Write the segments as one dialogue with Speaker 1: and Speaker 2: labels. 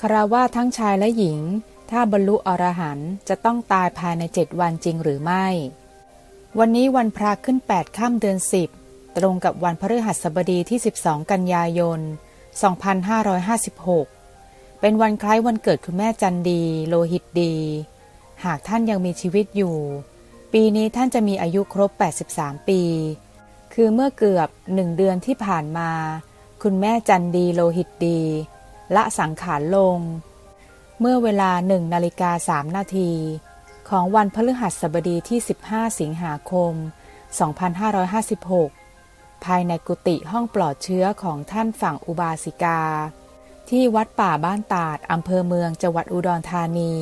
Speaker 1: คารวาทั้งชายและหญิง ถ้าบรรลุอรหันต์จะต้องตายภายในเจ็ดวันจริงหรือไม่ วันนี้วันพระขึ้น8ค่ำเดือน 10 ตรงกับวันพฤหัสบดีที่ 12 กันยายน 2556 เป็นวันคล้ายวันเกิดคุณแม่จันดี โลหิตดี หากท่านยังมีชีวิตอยู่ ปีนี้ท่านจะมีอายุครบ 83 ปี คือเมื่อเกือบหนึ่งเดือนที่ผ่านมา คุณแม่จันดีโลหิตดี ละสังขารลง เมื่อเวลาหนึ่งนาฬิกาสามนาที ของวันพฤหัสบดีที่ 15 สิงหาคม 2556 ภายในกุฏิห้องปลอดเชื้อของท่านฝั่งอุบาสิกา ที่วัดป่าบ้านตาดอำเภอเมืองจังหวัดอุดรธานี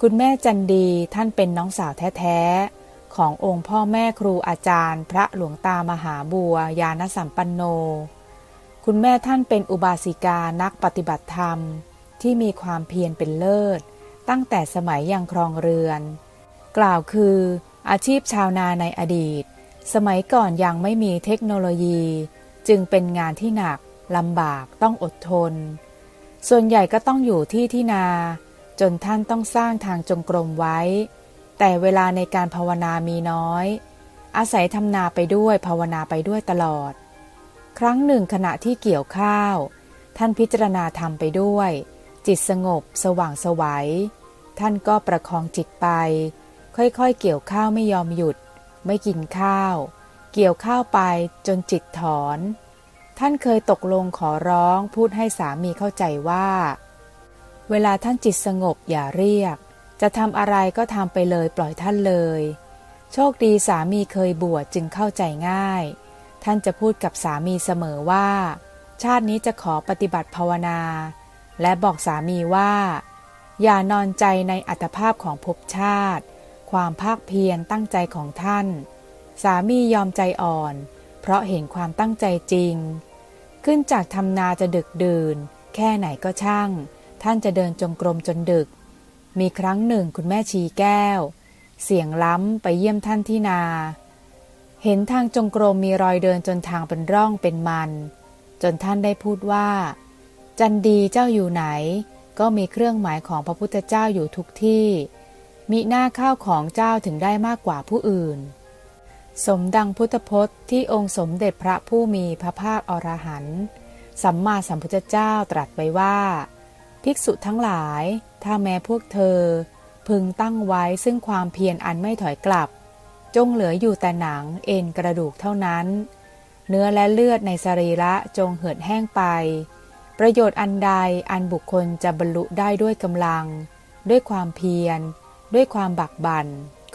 Speaker 1: คุณแม่จันดีท่านเป็นน้องสาวแท้ๆ ขององค์พ่อแม่ครูอาจารย์ พระหลวงตามหาบัวยานสัมปันโน คุณแม่ท่านเป็นอุบาสิกานักปฏิบัติธรรม ที่มีความเพียรเป็นเลิศ ตั้งแต่สมัยยังครองเรือน กล่าวคือ อาชีพชาวนาในอดีต สมัยก่อนยังไม่มีเทคโนโลยี จึงเป็นงานที่หนักลำบากต้องอดทน ส่วนใหญ่ก็ต้องอยู่ที่ที่นา จนท่านต้องสร้างทางจงกรมไว้ แต่เวลาในการภาวนามีน้อย อาศัยทำนาไปด้วยภาวนาไปด้วยตลอด ครั้งหนึ่งขณะที่เกี่ยวข้าว ท่านพิจารณาธรรมไปด้วย จิตสงบสว่างสวัย ท่านก็ประคองจิตไป ค่อยๆ เกี่ยวข้าวไม่ยอมหยุด ไม่กินข้าว เกี่ยวข้าวไปจนจิตถอน ท่านเคยตกลงขอร้องพูดให้สามีเข้าใจว่า เวลาท่านจิตสงบอย่าเรียก จะทำอะไรก็ทำไปเลยปล่อยท่านเลย โชคดีสามีเคยบวชจึงเข้าใจง่าย ท่านจะพูดกับสามีเสมอว่า ชาตินี้จะขอปฏิบัติภาวนา และบอกสามีว่า อย่านอนใจในอัตภาพของภพชาติ ความภาคเพียรตั้งใจของท่าน สามียอมใจอ่อน เพราะเห็นความตั้งใจจริง ขึ้นจากทำนาจะดึกดื่น แค่ไหนก็ช่าง ท่านจะเดินจงกรมจนดึก มีครั้งหนึ่งคุณแม่ชีแก้ว เสียงล้ำไปเยี่ยมท่านที่นา เห็นทางจงกรมมีรอยเดินจนทางเป็นร่องเป็นมัน จนท่านได้พูดว่า จันดีเจ้าอยู่ไหน ก็มีเครื่องหมายของพระพุทธเจ้าอยู่ทุกที่ มีหน้าข้าวของเจ้าถึงได้มากกว่าผู้อื่น สมดังพุทธพจน์ที่องค์สมเด็จพระผู้มีพระภาคอรหันต์สัมมาสัมพุทธเจ้าตรัสไว้ว่า ภิกษุทั้งหลาย ถ้าแม้พวกเธอ พึงตั้งไว้ซึ่งความเพียรอันไม่ถอยกลับ จงเหลืออยู่แต่หนังเอ็นกระดูกเท่านั้น เนื้อและเลือดในสรีระจงเหือดแห้งไป ประโยชน์อันใดอันบุคคลจะบรรลุได้ด้วยกำลัง ด้วยความเพียร ด้วยความบักบั่น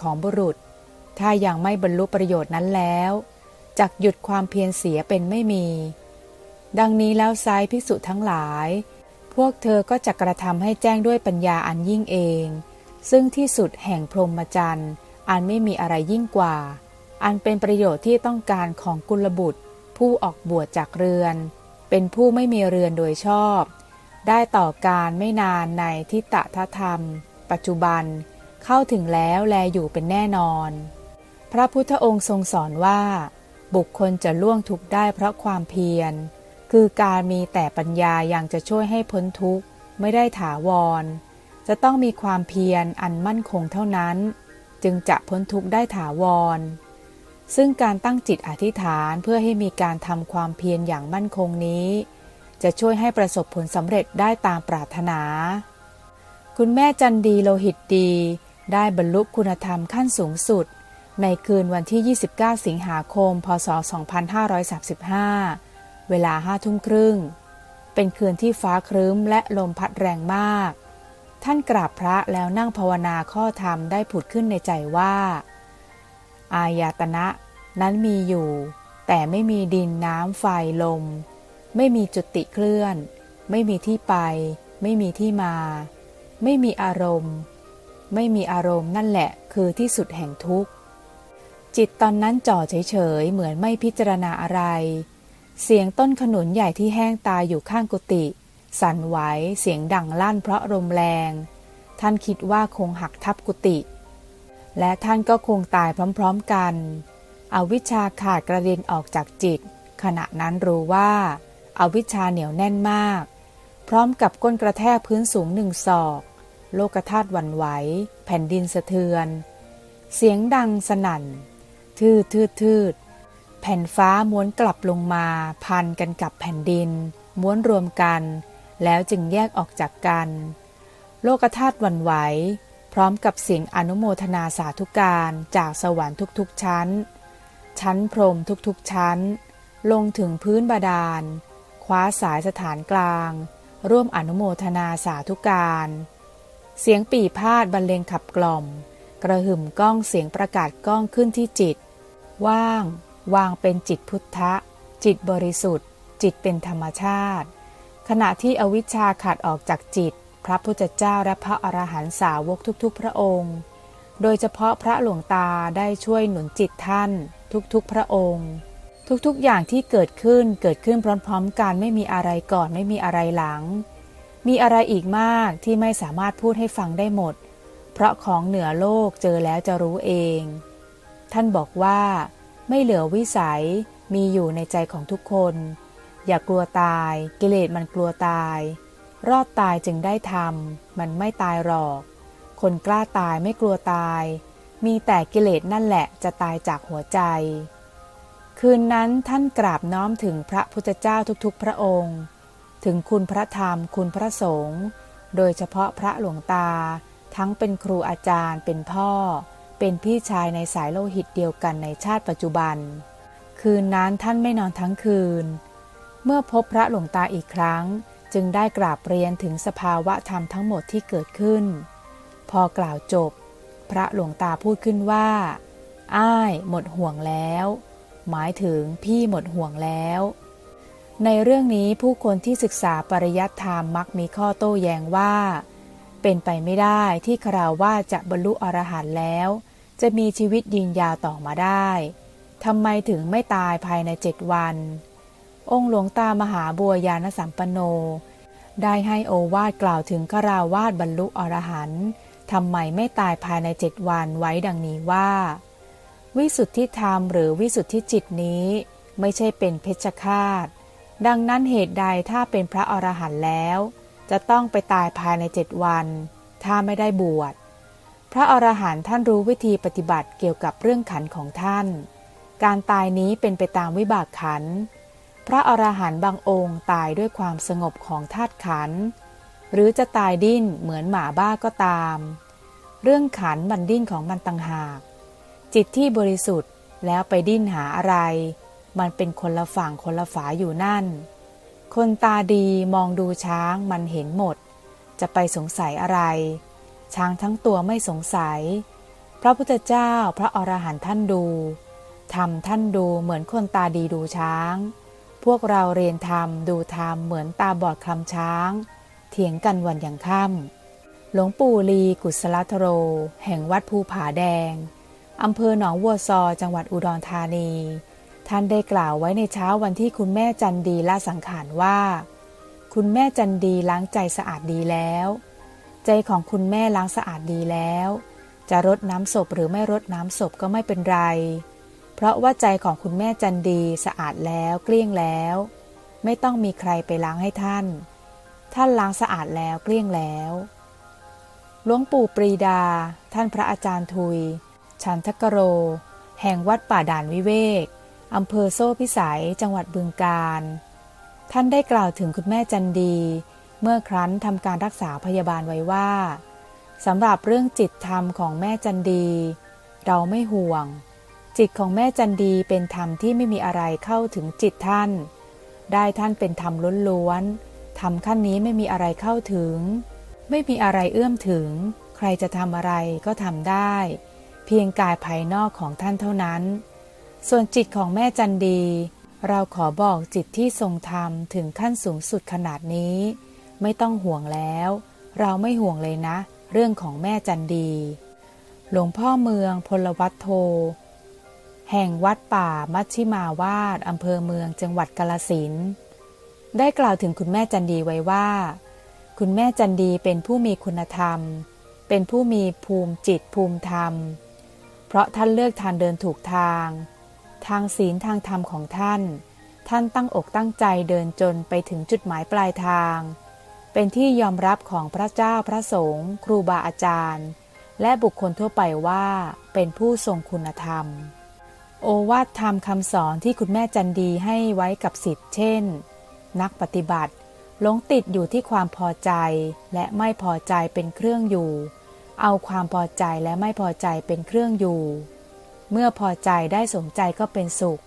Speaker 1: ของบุรุษ ถ้ายังไม่บรรลุประโยชน์นั้นแล้วจักหยุดความเพียรเสียเป็นไม่มี ดังนี้แล้วไซร้ภิกษุทั้งหลาย พวกเธอก็จะกระทำให้แจ้งด้วยปัญญาอันยิ่งเอง ซึ่งที่สุดแห่งพรหมจรรย์ อันไม่มีอะไรยิ่งกว่า อันเป็นประโยชน์ที่ต้องการของกุลบุตร ผู้ออกบวชจากเรือน เป็นผู้ไม่มีเรือนโดยชอบ ได้ต่อการไม่นานในทิฏฐธรรม ปัจจุบัน เข้าถึงแล้วแลอยู่เป็นแน่นอน พระพุทธองค์ทรงสอนว่า บุคคลจะล่วงทุกข์ได้เพราะความเพียร คือการมีแต่ปัญญายังจะช่วยให้พ้นทุกข์ไม่ได้ถาวร จะต้องมีความเพียรอันมั่นคงเท่านั้น จึงจะพ้นทุกข์ได้ถาวร ซึ่งการตั้งจิตอธิษฐานเพื่อให้มีการทำความเพียรอย่างมั่นคงนี้ จะช่วยให้ประสบผลสำเร็จได้ตามปรารถนา คุณแม่จันดีโลหิตดี ได้บรรลุคุณธรรมขั้นสูงสุด ในคืนวันที่ 29 สิงหาคม พศ 2535 เวลาห้าทุ่มครึ่ง เป็นคืนที่ฟ้าครึ้มและลมพัดแรงมาก ท่านกราบพระแล้วนั่งภาวนาข้อธรรมได้ผุดขึ้นในใจว่า อายตนะนั้นมีอยู่ แต่ไม่มีดินน้ำไฟลม ไม่มีจุติเคลื่อน ไม่มีที่ไป ไม่มีที่มา ไม่มีอารมณ์ ไม่มีอารมณ์นั่นแหละคือที่สุดแห่งทุกข์ จิตตอนนั้นจ่อเฉยๆ เหมือนไม่พิจารณาอะไร เสียงต้นขนุนใหญ่ที่แห้งตายอยู่ข้างกุฏิ สั่นไหวเสียงดังลั่นเพราะลมแรง ท่านคิดว่าคงหักทับกุฏิ และท่านก็คงตายพร้อมๆกัน อวิชชาขาดกระเด็นออกจากจิต ขณะนั้นรู้ว่าอาวิชชาเหนียวแน่นมาก พร้อมกับก้นกระแทกพื้นสูงหนึ่งศอก โลกธาตุหวั่นไหว แผ่นดินสะเทือน เสียงดังสนั่น ทืดทืดทืดแผ่นฟ้าม้วนกลับลงมา พันกันกับแผ่นดิน ม้วนรวมกัน แล้วจึงแยกออกจากกัน โลกธาตุวันไหว พร้อมกับเสียงอนุโมทนาสาธุการจากสวรรค์ทุกๆชั้น ชั้นพรมทุกๆชั้น ลงถึงพื้นบาดาล คว้าสายสถานกลาง ร่วมอนุโมทนาสาธุการ เสียงปีพาดบรรเลงขับกล่อม กระหึ่มก้องเสียงประกาศก้องขึ้นที่จิต ว่าง วางเป็นจิตพุทธะ จิตบริสุทธิ์ จิตเป็นธรรมชาติ ขณะที่อวิชชาขาดออกจากจิต พระพุทธเจ้าและพระอรหันตสาวกทุกๆ พระองค์ โดยเฉพาะพระหลวงตาได้ช่วยหนุนจิตท่าน ทุกๆ พระองค์ ทุกๆ อย่างที่เกิดขึ้นเกิดขึ้นพร้อมๆ กันไม่มีอะไรก่อนไม่มีอะไรหลัง มีอะไรอีกมากที่ไม่สามารถพูดให้ฟังได้หมด เพราะของเหนือโลกเจอแล้วจะรู้เอง ท่านบอกว่า ไม่เหลือวิสัยมีอยู่ในใจของทุกคน อย่ากลัวตาย กิเลสมันกลัวตาย รอดตายจึงได้ทำมันไม่ตายหรอก คนกล้าตายไม่กลัวตาย มีแต่กิเลสนั่นแหละจะตายจากหัวใจ คืนนั้นท่านกราบน้อมถึงพระพุทธเจ้าทุกๆ พระองค์ ถึงคุณพระธรรมคุณพระสงฆ์โดยเฉพาะพระหลวงตา ทั้งเป็นครูอาจารย์ เป็นพ่อ เป็นพี่ชายในสายโลหิตเดียวกันในชาติปัจจุบัน คืนนั้นท่านไม่นอนทั้งคืน เมื่อพบพระหลวงตาอีกครั้ง จึงได้กราบเรียนถึงสภาวะธรรมทั้งหมดที่เกิดขึ้น พอกล่าวจบ พระหลวงตาพูดขึ้นว่า อ้ายหมดห่วงแล้ว หมายถึงพี่หมดห่วงแล้ว ในเรื่องนี้ผู้คนที่ศึกษาปริยัติธรรมมักมีข้อโต้แย้งว่า เป็นไปไม่ได้ที่คราวว่าจะบรรลุอรหันต์แล้ว จะมีชีวิตยืนยาวต่อมาได้ทำไมถึงไม่ตายภายในเจ็ดวัน องค์หลวงตามหาบัวยานสัมปันโน ได้ให้โอวาทกล่าวถึงคราวาสบรรลุอรหันต์ทำไมไม่ตายภายในเจ็ดวันไว้ดังนี้ว่า วิสุทธิธรรมหรือวิสุทธิจิตนี้ไม่ใช่เป็นเพชฌฆาต ดังนั้นเหตุใดถ้าเป็นพระอรหันต์แล้ว จะต้องไปตายภายในเจ็ดวัน ถ้าไม่ได้บวชพระอรหันต์ท่านรู้วิธีปฏิบัติเกี่ยวกับเรื่องขันของท่าน การตายนี้เป็นไปตามวิบากขันธ์ พระอรหันต์บางองค์ตายด้วยความสงบของธาตุขันธ์หรือจะตายดิ้นเหมือนหมาบ้าก็ตาม เรื่องขันธ์มันดิ้นของมันต่างหาก จิตที่บริสุทธิ์แล้วไปดิ้นหาอะไร มันเป็นคนละฝั่งคนละฝาอยู่นั่น คนตาดีมองดูช้างมันเห็นหมด จะไปสงสัยอะไร ช้างทั้งตัวไม่สงสัย พระพุทธเจ้าพระอรหันต์ท่านดูทำท่านดูเหมือนคนตาดีดูช้าง พวกเราเรียนธรรมดูธรรมเหมือนตาบอดคลำช้าง เถียงกันวันอย่างค่ำหลวงปู่ลีกุศลทโร แห่งวัดภูผาแดงอำเภอหนองวัวซอจังหวัดอุดรธานี ท่านได้กล่าวไว้ในเช้าวันที่คุณแม่จันดีละสังขารว่า คุณแม่จันดีล้างใจสะอาดดีแล้ว ใจของคุณแม่ล้างสะอาดดีแล้ว จะรดน้ำศพหรือไม่รดน้ำศพก็ไม่เป็นไร เพราะว่าใจของคุณแม่จันดีสะอาดแล้วเกลี้ยงแล้ว ไม่ต้องมีใครไปล้างให้ท่าน ท่านล้างสะอาดแล้วเกลี้ยงแล้วหลวงปู่ปรีดา ท่านพระอาจารย์ทุย ชันทกโร แห่งวัดป่าด่านวิเวกอำเภอโซ่พิสัยจังหวัดบึงกาฬท่านได้กล่าวถึงคุณแม่จันดี เมื่อครั้นทำการรักษาพยาบาลไว้ว่าสำหรับเรื่องจิตธรรมของแม่จันดี เราไม่ห่วง จิตของแม่จันดีเป็นธรรมที่ไม่มีอะไรเข้าถึงจิตท่าน ได้ท่านเป็นธรรมล้วนๆธรรมขั้นนี้ไม่มีอะไรเข้าถึง ไม่มีอะไรเอื้อมถึง ใครจะทำอะไรก็ทำได้ เพียงกายภายนอกของท่านเท่านั้น ส่วนจิตของแม่จันดี เราขอบอกจิตที่ทรงธรรมถึงขั้นสูงสุดขนาดนี้ ไม่ต้องห่วงแล้ว เราไม่ห่วงเลยนะ เรื่องของแม่จันดี หลวงพ่อเมืองพลวัตโท แห่งวัดป่ามัชชิมาวาดอำเภอเมืองจังหวัดกาลสินได้กล่าวถึงคุณแม่จันดีไว้ว่า คุณแม่จันดีเป็นผู้มีคุณธรรม เป็นผู้มีภูมิจิตภูมิธรรม เพราะท่านเลือกทางเดินถูกทาง ทางศีลทางธรรมของท่าน ท่านตั้งอกตั้งใจเดินจนไปถึงจุดหมายปลายทาง เป็นที่ยอมรับของพระเจ้าพระสงฆ์ครูบาอาจารย์ และบุคคลทั่วไปว่าเป็นผู้ทรงคุณธรรม โอวาทธรรมคำสอนที่คุณแม่จันดีให้ไว้กับสิทธิ์เช่น นักปฏิบัติหลงติดอยู่ที่ความพอใจและไม่พอใจเป็นเครื่องอยู่ เอาความพอใจและไม่พอใจเป็นเครื่องอยู่ เมื่อพอใจได้สมใจก็เป็นสุข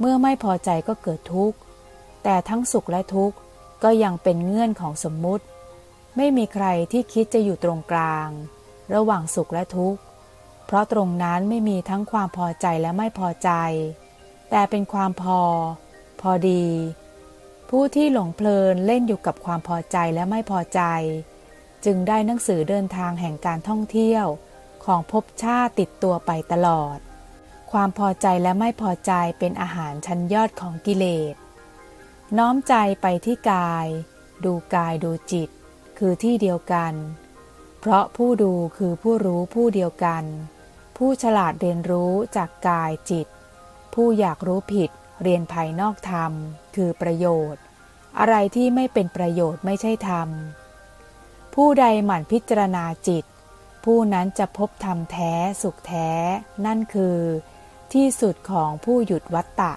Speaker 1: เมื่อไม่พอใจก็เกิดทุกข์ แต่ทั้งสุขและทุกข์ก็ยังเป็นเงื่อนของสมมุติ ไม่มีใครที่คิดจะอยู่ตรงกลาง ระหว่างสุขและทุกข์ เพราะตรงนั้นไม่มีทั้งความพอใจและไม่พอใจ แต่เป็นความพอ พอดี ผู้ที่หลงเพลินเล่นอยู่กับความพอใจและไม่พอใจ จึงได้หนังสือเดินทางแห่งการท่องเที่ยวของภพชาติติดตัวไปตลอด ความพอใจและไม่พอใจเป็นอาหารชั้นยอดของกิเลส น้อมใจไปที่กาย ดูกายดูจิต คือที่เดียวกัน เพราะผู้ดูคือผู้รู้ผู้เดียวกัน ผู้ฉลาดเรียนรู้จากกายจิต ผู้อยากรู้ผิดเรียนภายนอกธรรม คือประโยชน์ อะไรที่ไม่เป็นประโยชน์ไม่ใช่ธรรม ผู้ใดหมั่นพิจารณาจิต ผู้นั้นจะพบธรรมแท้สุขแท้ นั่นคือ ที่สุดของผู้หยุดวัตตะ